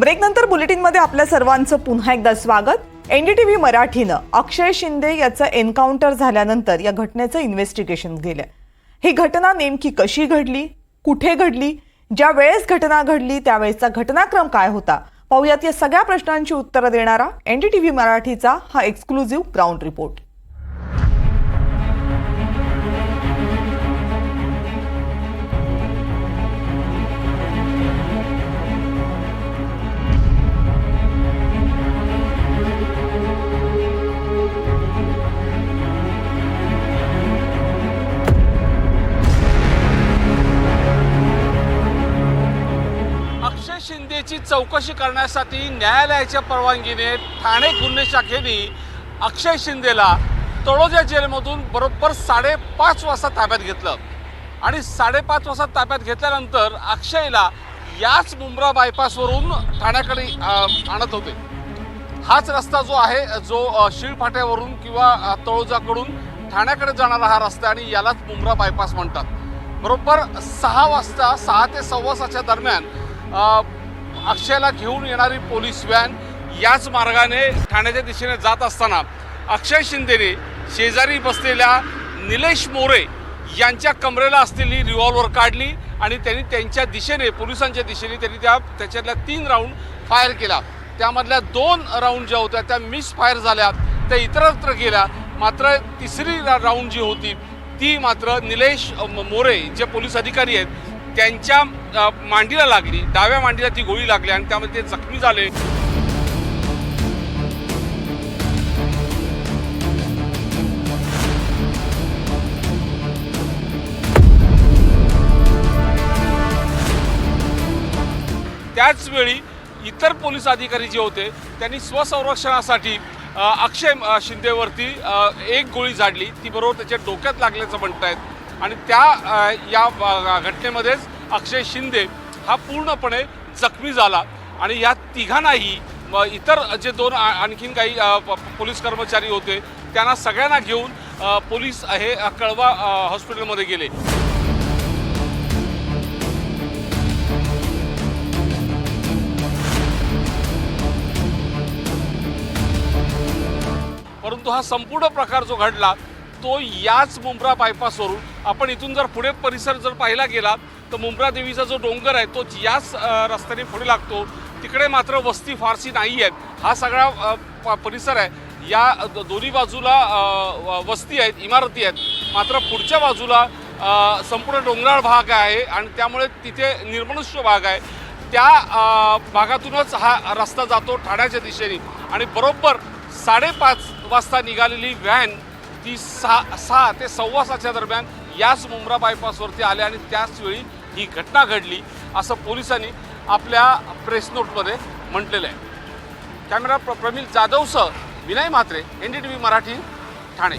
ब्रेकनंतर बुलेटिनमध्ये आपल्या सर्वांचं पुन्हा एकदा स्वागत. एनडीटीव्ही मराठीनं अक्षय शिंदे याचं एन्काउंटर झाल्यानंतर या घटनेचं इन्व्हेस्टिगेशन केलंय. ही घटना नेमकी कशी घडली? कुठे घडली? ज्या वेळेस घटना घडली त्यावेळेसचा घटनाक्रम काय होता? पाहुयात या सगळ्या प्रश्नांची उत्तरं देणारा एनडीटीव्ही मराठीचा हा एक्सक्लुझिव्ह ग्राउंड रिपोर्ट घटनेची चौकशी करण्यासाठी न्यायालयाच्या परवानगीने ठाणे गुन्हे शाखेने अक्षय शिंदेला तळोजा जेलमधून बरोबर साडेपाच वाजता ताब्यात घेतलं. आणि साडेपाच वाजता ताब्यात घेतल्यानंतर अक्षयला याच मुंब्रा बायपासवरून ठाण्याकडे आणत होते. हाच रस्ता जो आहे जो शिळफाट्यावरून किंवा तळोजाकडून ठाण्याकडे जाणारा हा रस्ता आणि यालाच मुंब्रा बायपास म्हणतात. बरोबर सहा वाजता सहा ते सव्वा दरम्यान अक्षयला घेऊन येणारी पोलीस व्हॅन याच मार्गाने ठाण्याच्या दिशेने जात असताना अक्षय शिंदेने शेजारी बसलेल्या निलेश मोरे यांच्या कमरेला असलेली रिव्हॉल्वर काढली आणि त्यांनी त्यांच्या दिशेने पोलिसांच्या दिशेने त्यांनी त्या त्याच्यातल्या तीन राऊंड फायर केला. त्यामधल्या दोन राऊंड ज्या होत्या त्या मिस फायर झाल्या त्या इतरत्र गेल्या. मात्र तिसरी राऊंड जी होती ती मात्र निलेश मोरे जे पोलीस अधिकारी आहेत त्यांच्या मांडीला लागली. डाव्या मांडीला ती गोळी लागली आणि त्यामध्ये ते जखमी झाले. त्याचवेळी इतर पोलीस अधिकारी जे होते त्यांनी स्वसंरक्षणासाठी अक्षय शिंदेवरती एक गोळी झाडली. ती बरोबर त्याच्या डोक्यात लागल्याचं म्हणत आहेत आणि त्या या घटनेमध्येच अक्षय शिंदे हा पूर्णपणे जखमी झाला. आणि या तिघांनाही इतर जे दोन आणखीन काही प- पोलीस कर्मचारी होते त्यांना सगळ्यांना घेऊन पोलीस हे कळवा हॉस्पिटलमध्ये गेले. परंतु हा संपूर्ण प्रकार जो घडला तो याच मुंब्रा बायपासवरून. आपण इथून जर पुढे परिसर जर पाहिला गेला तर मुंब्रा देवीचा जो डोंगर आहे तो याच रस्त्याने पुढे लागतो. तिकडे मात्र वस्ती फारशी नाही आहेत. हा सगळा प- परिसर आहे. या द- दोन्ही बाजूला व- वस्ती आहेत इमारती आहेत. मात्र पुढच्या बाजूला संपूर्ण डोंगराळ भाग आहे आणि त्यामुळे तिथे निर्मनुष्य भाग आहे. त्या भागातूनच हा रस्ता जातो ठाण्याच्या दिशेने. आणि बरोबर साडेपाच वाजता निघालेली व्हॅन ती सहा सहा ते सव्वा सातच्या दरम्यान याच मुंब्रा बायपासवरती आल्या आणि त्याच वेळी ही घटना घडली असं पोलिसांनी आपल्या प्रेस नोटमध्ये म्हटलेलं आहे. कॅमेरा प्र Pramil जाधवसह Vinay Mhatre N D T V Marathi Thane.